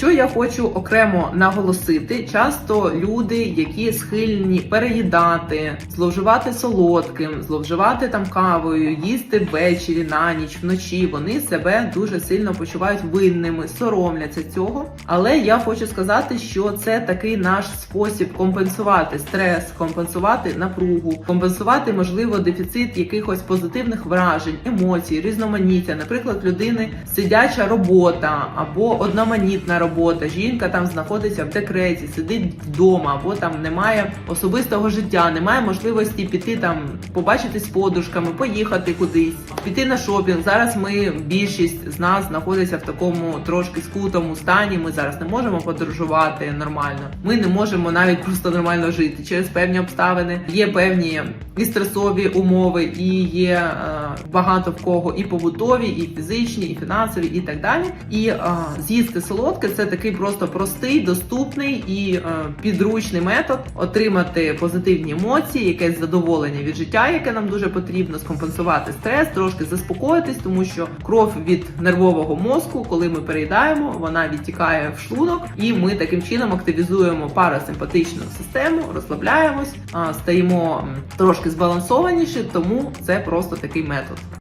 Що я хочу окремо наголосити, часто люди, які схильні переїдати, зловживати солодким, зловживати там кавою, їсти ввечері, на ніч, вночі, вони себе дуже сильно почувають винними, соромляться цього. Але я хочу сказати, що це такий наш спосіб компенсувати стрес, компенсувати напругу, компенсувати можливо дефіцит якихось позитивних вражень, емоцій, різноманіття. Наприклад, людини сидяча робота або одноманітна робота. Жінка там знаходиться в декреті, сидить вдома, або там немає особистого життя, немає можливості піти там побачитись з подружками, поїхати кудись, піти на шопінг. Зараз ми більшість з нас знаходиться в такому трошки скутому стані. Ми зараз не можемо подорожувати нормально. Ми не можемо навіть просто нормально жити через певні обставини. Є певні і стресові умови, і є е, багато в кого і побутові, і фізичні, і фінансові, і так далі. І е, з'їсти солодке це такий просто простий, доступний і е, підручний метод отримати позитивні емоції, якесь задоволення від життя, яке нам дуже потрібно, скомпенсувати стрес, трошки заспокоїтись, тому що кров від нервового мозку, коли ми переїдаємо, вона відтікає в шлунок, і ми таким чином активізуємо парасимпатичну систему, розслабляємось, а, стаємо трошки збалансованіші, тому це просто такий метод.